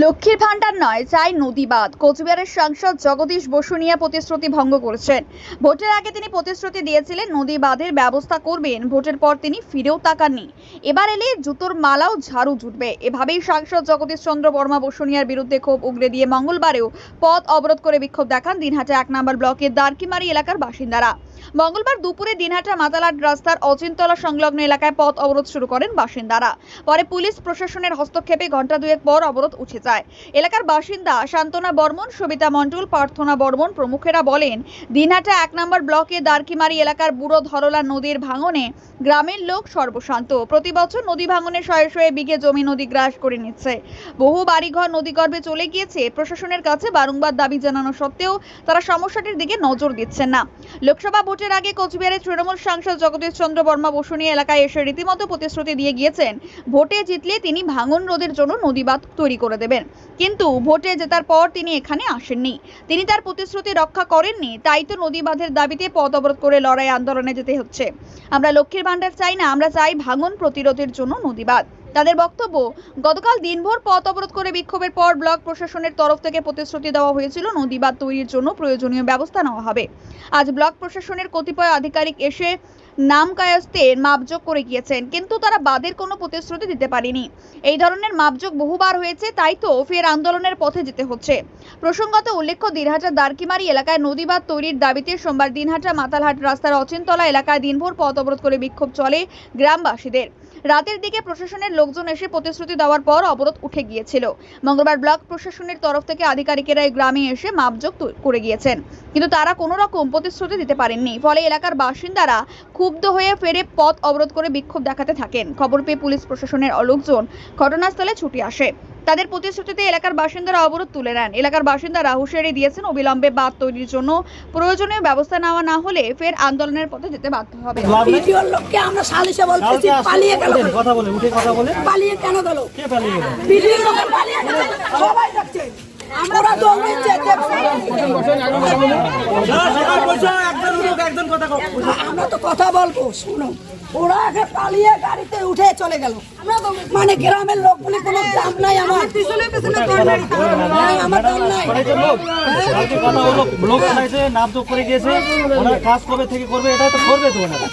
লক্ষ্মীর ভাণ্ডার নয়, চাই নদীবাদ। কোচবিহারের সাংসদ জগদীশ বসুনিয়া প্রতিশ্রুতি ভঙ্গ করেছেন। ভোটের আগে তিনি প্রতিশ্রুতি দিয়েছিলেন নদী বাঁধের ব্যবস্থা করবেন। ভোটের পর তিনি ফিরেও তাকাননি। এবার এলে জুতোর মালাও ঝাড়ু জুটবে। এভাবেই সাংসদ জগদীশ চন্দ্র বর্মা বসুনিয়ার বিরুদ্ধে ক্ষোভ উগরে দিয়ে মঙ্গলবারেও পথ অবরোধ করে বিক্ষোভ দেখান দিনহাটা এক নম্বর ব্লকের দারকিমারি এলাকার বাসিন্দারা। মঙ্গলবার দুপুরে দিনহাটা মাতালাট রাস্তার অচিনতলা সংলগ্ন এলাকায় পথ অবরোধ শুরু করেন বাসিন্দারা। পরে পুলিশ প্রশাসনের হস্তক্ষেপে ঘণ্টা দুয়েক পর অবরোধ উঠে যায়। এলাকার বাসিন্দা শান্তনা বর্মন, সবিতা মণ্ডল প্রার্থনা বর্মন প্রমুখেরা বলেন, দিনহাটা এক নম্বর ব্লকে দারকিমারি এলাকার বুড়ো ধরলা নদীর ভাঙনে গ্রামের লোক সর্বশান্ত। প্রতি বছর নদী ভাঙনে শয়ে শয়ে বিঘে জমি নদী গ্রাস করে নিচ্ছে। বহু বাড়িঘর নদীগর্ভে চলে গিয়েছে, প্রশাসনের কাছে বারংবার দাবি জানানো সত্ত্বেও তারা সমস্যাটির দিকে নজর দিচ্ছেন না। লোকসভা ভোটের আগে কোচবিহারের তৃণমূল সাংসদ জগদীশ চন্দ্র বর্মা বসুনিয়া এলাকায় এসে রীতিমতো প্রতিশ্রুতি দিয়ে গিয়েছেন। ভোটে জিতলে তিনি ভাঙন রোধের জন্য নদীবাঁধ তৈরি করে দেবেন। কিন্তু ভোটে জেতার পর তিনি এখানে আসেননি। তিনি তার প্রতিশ্রুতি রক্ষা করেননি, তাই তো নদী বাঁধের দাবিতে পথ অবরোধ করে লড়াই আন্দোলনে যেতে হচ্ছে। আমরা লক্ষ্মীর ভাণ্ডার চাই না, আমরা চাই ভাঙন প্রতিরোধের জন্য নদীবাঁধ। তাদের বক্তব্য, গতকাল দিনভর পথ অবরোধ করে বিক্ষোভের পর ব্লক প্রশাসনের তরফ থেকে প্রতিশ্রুতি দেওয়া হয়েছিল নদীবাঁধ তৈরির জন্য প্রয়োজনীয় ব্যবস্থা নেওয়া হবে। আজ ব্লক প্রশাসনের কতিপয় আধিকারিক এসে নাম কায়স্তের মাপযোগ করে গিয়েছেন, কিন্তু তারা বাদের কোনো প্রতিশ্রুতি দিতে পারেনি। এই ধরনের মাপযোগ বহুবার হয়েছে, তাই তো ফের আন্দোলনের পথে যেতে হচ্ছে। প্রসঙ্গত উল্লেখ্য, দিনহাটা দারকিমারি এলাকায় নদীবাঁধ তৈরির দাবিতে সোমবার দিনহাটা মাতালহাট রাস্তার অচিনতলা এলাকায় দিনভর পথ অবরোধ করে বিক্ষোভ চলে গ্রামবাসীদের। রাতের দিকে প্রশাসনের লোকজন এসে প্রতিশ্রুতি দেওয়ার পর অবরোধ উঠে গিয়েছিল। মঙ্গলবার ব্লক প্রশাসনের তরফ থেকে আধিকারিকেরা এই গ্রামে এসে মাপযোগ করে গিয়েছেন। কিন্তু তারা কোনো রকম প্রতিশ্রুতি দিতে পারেননি। ফলে এলাকার বাসিন্দারা ক্ষুব্ধ হয়ে ফেরে পথ অবরোধ করে বিক্ষোভ দেখাতে থাকেন। খবর পেয়ে পুলিশ প্রশাসনের লোকজন ঘটনাস্থলে ছুটে আসে। তাদের প্রতিশ্রুতিতে এলাকার বাসিন্দারা অবরোধ তুলে নেন। এলাকার বাসিন্দারা হুঁশিয়ারি দিয়েছেন অবিলম্বে বাঁধ তৈরির জন্য প্রয়োজনীয় ব্যবস্থা নেওয়া না হলে ফের আন্দোলনের পথে যেতে বাধ্য হবে। ভিডিওর লোককে আমরা সালিশে বলতেছি পালিয়ে গেল। কথা বলে উঠে কথা বলে পালিয়ে কেন গেল? কে পালিয়ে গেল? ভিডিওর লোকে পালিয়ে গেল। সবাই দেখছে। আমরা দৌড়েছে আমরা তো কথা বলব শুনো ওরা আগে পালিয়ে গাড়িতে উঠে চলে গেল। মানে গ্রামের লোক বলে কোনো দাম নাই আমার। হ্যাঁ, আমার দাম নাই। নাম তো করে গিয়েছে। ওনার কাজ কবে থেকে করবে এটা তো করবে তো ওনারা।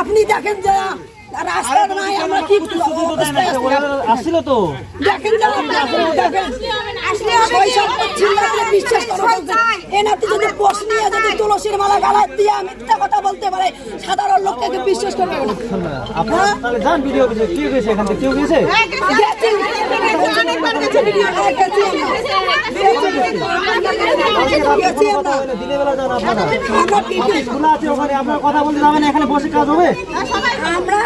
আপনি দেখেন যে রাস্তা নাই আমরা কি আসছিল তো। দেখেন বিশ্বাস এনাতে যদি নিয়ে যদি তুলসীর মালা গালায় দিয়ে মিথ্যা কথা বলতে পারে সাধারণ লোককে বিশ্বাস করবে না। আপনারা তাহলে যান ভিডিও অফিসে গেছে এখান থেকে? কেউ গেছে? গেছি। আপনারা। কথা বলতে যাবেন এখানে বসে কাজ হবে। আমরা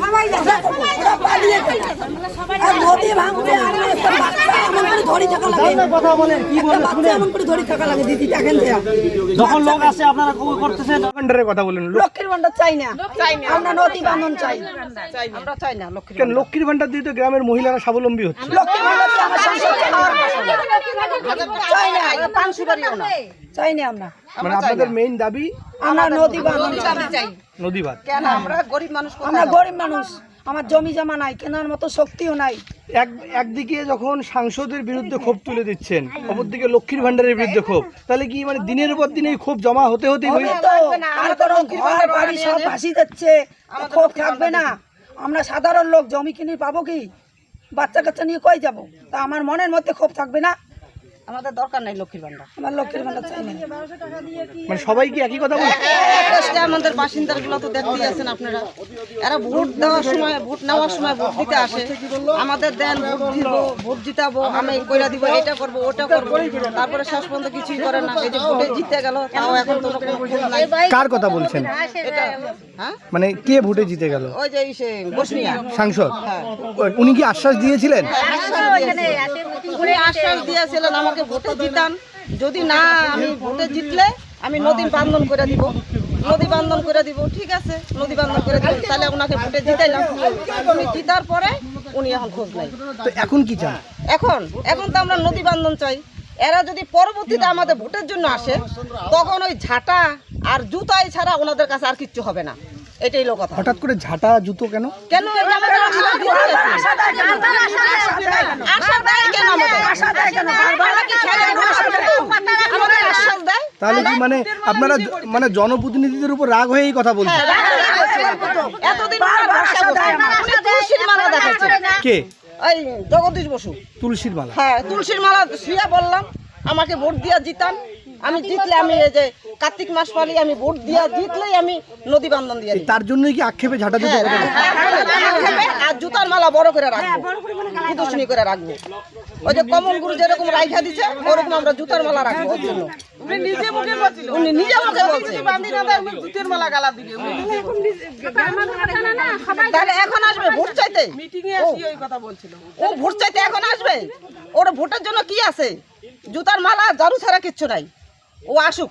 সবাই পালিয়ে নদী আমরা একটা বাচ্চা এমন করে ধরে থাকা লাগে। কথা বলেন কি একটা বলবেন এমন করে ধরে থাকা লাগে দিদি দেখেন যখন লোক আসে আপনারা কবুল করতেছেন? ভান্ডারের কথা বলেন লক্ষ্মীর ভান্ডার চাই না। আমরা নদী বান্ধন চাই। আমরা চাই না লক্ষ্মী কেন লক্ষ্মীর ভান্ডার দিয়ে তো গ্রামের মহিলারা স্বাবলম্বী হচ্ছে। লক্ষ্মীর ভান্ডার দিয়ে আমার সংসার চাই না। পান সুপারিও না। চাই না। আমরা। মানে আপনাদের মেইন দাবি? আমরা নদী বান্ধন চাই। নদীবাদ কেন আমরা গরিব মানুষ আমরা গরিব মানুষ। আমার জমি জমা নাই কেনার মতো শক্তিও নাই। এক একদিকে যখন সাংসদের বিরুদ্ধে ক্ষোভ তুলে দিচ্ছেন অপরদিকে লক্ষ্মীর ভান্ডারের বিরুদ্ধে ক্ষোভ তাহলে কি মানে দিনের পর দিন এই ক্ষোভ জমা হতে হতে সব ভাসি যাচ্ছে। ক্ষোভ থাকবে না। আমরা সাধারণ লোক জমি কিনে পাবো কি? বাচ্চা কাচ্চা নিয়ে কয় যাব? তা আমার মনের মধ্যে ক্ষোভ থাকবে না। আমাদের দরকার নাই লক্ষ্মীর ভান্ডার আমার লক্ষ্মীর ভান্ডার চাই না। মানে সবাই কি একই কথা আমাদের বাসিন্দারগুলো তো দেখতেই আছেন আপনারা। এরা ভোট দেওয়ার সময় ভোট নেওয়ার সময় ভোট দিতে আসে। আমাদের দেন ভোট দিব ভোট জিতাবো আমি কইরা দিব এটা করব ওটা করব। তারপরে শেষ পর্যন্ত কিছুই করে না। এই যে ভোটে জিতে গেল তাও এখন তো কোনো খোঁজ নাই। কার কথা বলছেন? এটা হ্যাঁ? মানে কে ভোটে জিতে গেল? ওই যে সে বসনিয়া। সাংসদ। উনি কি আশ্বাস দিয়েছিলেন। উনি আশ্বাস দিয়েছিলেন আমাকে ভোটে জিতান। যদি না আমি ভোটে জিতলে আমি নদী বান্ধন করে দিব। নদী বান্ধন করে দিব ঠিক আছে? নদী বান্ধন করে দিব তাহলে ওনাকে ভোটে জিতাইলাম। উনি জিতার পরে উনি এখন খোঁজ নাই তো এখন কি চান? এখন এখন তো আমরা নদী বান্ধন চাই। এরা যদি পরবর্তীতে আমাদের ভোটের জন্য আসে তখন ওই ঝাঁটা আর জুতাই ছাড়া ওনাদের কাছে আর কিচ্ছু হবে না। এটাই লোক কথা। হঠাৎ করে ঝাঁটা জুতো কেন? কেন তাহলে কি মানে আপনারা মানে জনপ্রতিনিধিদের উপর রাগ হয়ে এই কথা বলছেন? দেখাচ্ছে। কে? এই জগদীশ বসু। তুলসীর মালা। হ্যাঁ তুলসীর মালা শুয়ে বললাম আমাকে ভোট দিয়া জিতান। আমি জিতলে আমি এই যে কার্তিক মাস পালি আমি ভোট দিয়া জিতলেই আমি নদী বান্ধন দিয়ে তার জন্যই কি আক্ষেপে ঝাঁটা জুতো কথা আর জুতার মালা বড় করে রাখব। প্রদর্শনী করে রাখব। ওই যে কমল গুরু যেরকম রাইখা দিছে ওরকম আমরা জুতার মালা রাখব ওর জন্য। উনি নিজে মুখে বলছে। তাহলে এখন আসবে ভোট চাইতে? ও ভোট চাইতে এখন আসবে? ওর ভোটের জন্য কি আছে? জুতার মালা ঝাড়ু ছাড়া কিচ্ছু নাই। ও আসুক।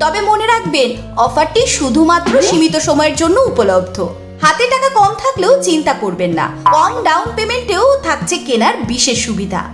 তবে মনে রাখবেন, অফারটি শুধুমাত্র সীমিত সময়ের জন্য উপলব্ধ। হাতে টাকা কম থাকলেও চিন্তা করবেন না। কম ডাউন পেমেন্টেও থাকছে কেনার বিশেষ সুবিধা।